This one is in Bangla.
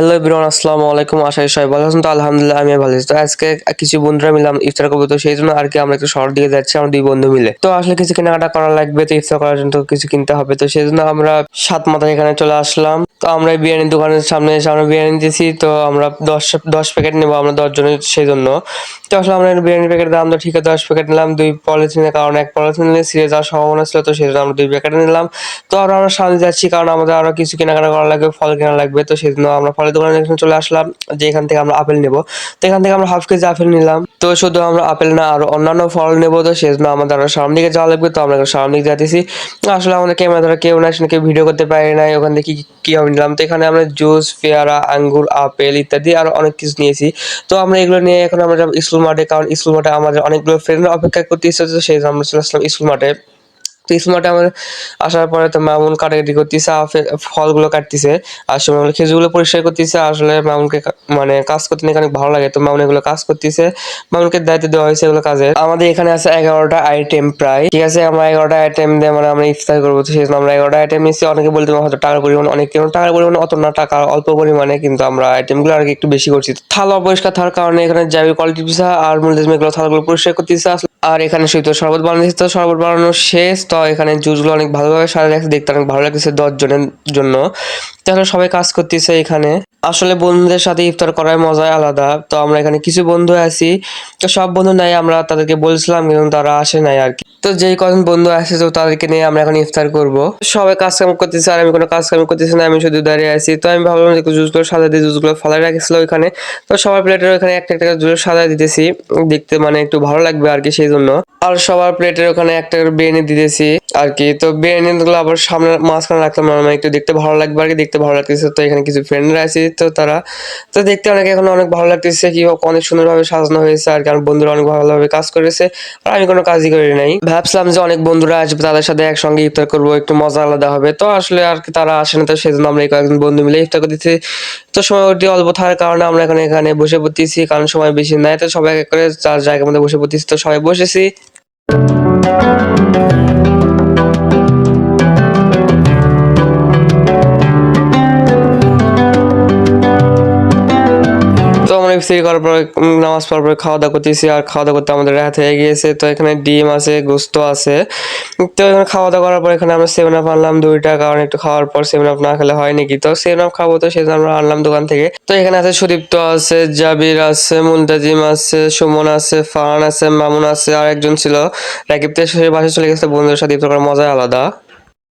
হ্যালো এভরিওয়ান, আসসালামু আলাইকুম। আশা সবাই ভালো আছেন। তো আলহামদুলিল্লাহ আমি ভালো আছি। তো আজকে কিছু বন্ধুরা মিলাম ইফতার করব। তো সেই জন্য আর কি আমরা একটু শহর দিয়ে যাচ্ছি, আমরা দুই বন্ধু মিলে। তো আসলে কিছু কেনাকাটা করা লাগবে, তো ইফতার করার জন্য কিছু কিনতে হবে। তো সেই জন্য আমরা সাত মাথায় এখানে চলে আসলাম। তো আমরা বিরিয়ানির দোকানের সামনে এসে আমরা বিরিয়ানি দিয়েছি। তো আমরা দশ দশ প্যাকেট নেব আমরা দশ জনের সেই জন্য তো আসলে আমরা বিরিয়ানি প্যাকেটের দাম তো ঠিক আছে, দশ প্যাকেট নিলাম। দুই পলিথিনের কারণ এক পলিথিন নিলে সিরে যাওয়ার সম্ভাবনা ছিল, তো সেই জন্য আমরা দুই প্যাকেট নিলাম। তো আমরা আমরা সামনে যাচ্ছি, কারণ আমাদের আরও কিছু কেনাকাটা করা লাগবে, ফল কেনা লাগবে। তো সেই জন্য আমরা ফলের দোকানে চলে আসলাম, যে এখান থেকে আমরা আপেল নেব। তো এখান থেকে আমরা হাফ কেজি আপেল নিলাম। তো শুধু আমরা আপেল না, আর অন্যান্য ফল নেব তো সেই জন্য আমাদের আরও সামনের দিকে যাওয়া লাগবে। তো আমরা সামনে দিকে যাচ্ছি আসলে আমাদের ক্যামেরা দ্বারা কেউ না কেউ ভিডিও করতে পারে নাই। ওখান থেকে কি আমি নিলাম। তো এখানে আমরা জুস পেয়ারা, আঙ্গুর, আপেল ইত্যাদি আরও অনেক কিছু নিয়েছি। তো আমরা এগুলো নিয়ে এখন আমরা স্কুল মাঠে কারণ স্কুল মাঠে আমাদের অনেকগুলো ফ্রেন্ড অপেক্ষা করতে তো সেই জন্য আমরা চলে আসলাম স্কুল মাঠে তো স্মার্টে আমাদের আসার পরে তো মামুন কাটাকাটি করতেছে ফলগুলো কাটতেছে। আর সময় আমরা খেজুরগুলো পরিষ্কার করতেছে আসলে মামুনকে মানে কাজ করতে নাকি অনেক ভালো লাগে, তো মামুন এগুলো কাজ করতেছে। মামুনকে দায়িত্ব দেওয়া হয়েছে এগুলো কাজে। আমাদের এখানে আছে এগারোটা আইটেম প্রায়। ঠিক আছে, আমরা এগারোটা আইটেম দিয়ে মানে আমরা ইফতার করব, তো সেই জন্য আমরা এগারোটা আইটেম নিচ্ছি অনেকে বলতে হয়তো টাকার পরিমাণ অনেক কিন্তু টাকার পরিমাণ অত না টাকা অল্প পরিমাণে, কিন্তু আমরা আইটেমগুলো আর একটু বেশি করছি। থালা অপরিষ্কার থাকার কারণে এখানে যাবি কোয়ালিটি পিসা আর মূলদেশ মেঘগুলো থালাগুলো পরিষ্কার করতেছে। আর এখানে শীত শরবত বানানো তো শরবত বানানো শেষ, তো এখানে জুসগুলো অনেক ভালোভাবে সাজানো দেখতে অনেক ভালো লাগছে দশজনের জন্য। তাহলে সবাই কাজ করতেছে এখানে। আসলে বন্ধুদের সাথে ইফতার করার মজাই আলাদা। তো আমরা এখানে কিছু বন্ধু আছি। তো সব বন্ধু নাই, আমরা তাদেরকে বলছিলাম, কিন্তু তারা আসে নাই আর কি। তো যেই কজন বন্ধু আসে, তো তাদেরকে নিয়ে আমরা এখন ইফতার করব। সবাই কাজ কাম করতেছে, আর আমি কোনো কাজ কাম করতেছি না, আমি শুধু দাঁড়িয়ে আছি। তো আমি ভাবলাম যে জুসগুলো সাজা দিয়ে জুসগুলো ফালাই রাখছিল ওইখানে। তো সবার প্লেটের ওখানে একটা একটা জুস সাজা দিতেছি। দেখতে মানে একটু ভালো লাগবে আর কি, সেই জন্য। আর সবার প্লেটের ওখানে একটা বিরিয়ানি দিতেছি। আর কি তো বিরিয়ানি গুলো আবার সামনে মাঝখানে রাখলাম মানে একটু দেখতে ভালো লাগবে আর কি দেখতে ভালো লাগতেছে। তো এখানে কিছু ফ্রেন্ডরা আছে, তো তারা, তো দেখতে অনেক এখন অনেক ভালো লাগতেছে কি, অনেক সুন্দরভাবে সাজানো হয়েছে আর কি আমার বন্ধুরা অনেক ভালোভাবে কাজ করেছে। আর আমি কোনো কাজই করি নাই। ভাবছিলাম যে অনেক বন্ধুরা আসবে, তাদের সাথে একসঙ্গে ইফতার করব, একটু মজা আলাদা হবে। তো আসলে আর কি তারা আসে না, তো সেজন্য আমরা কয়েকজন বন্ধু মিলে ইফতার করতেছি। তো সময় অতি অল্প থাকার কারণে আমরা এখন এখানে বসে পড়তেছি, কারণ সময় বেশি নাই, তো সবাই এক করে চার জায়গার মধ্যে বসে পড়তেছি, তো সবাই বসেছি। ইফতারি করার পরে নামাজ পড়ার পরে খাওয়া দাওয়া করতেছি আর খাওয়া দাওয়া করতে আমাদের রাত হয়ে গিয়েছে। তো এখানে ডিম আছে, গোস্ত আছে। তো এখানে খাওয়া দাওয়া করার পর এখানে আমরা সেভেন আপ আনলাম দুইটা কারণ একটু খাওয়ার পর সেভেন আপ না খেলে হয় নাকি? তো সেভেন আপ খাব তো, সেজন্য আমরা আনলাম দোকান থেকে। তো এখানে আছে সুদীপ্ত আছে, জাবির আছে মুলতাজিম আছে, সুমন আছে, ফারহান আছে, মামুন আছে আর একজন ছিল। রাকিব তো সে বাসে চলে গেছে, বন্ধুদের সাথে ইফতার করার মজাই আলাদা।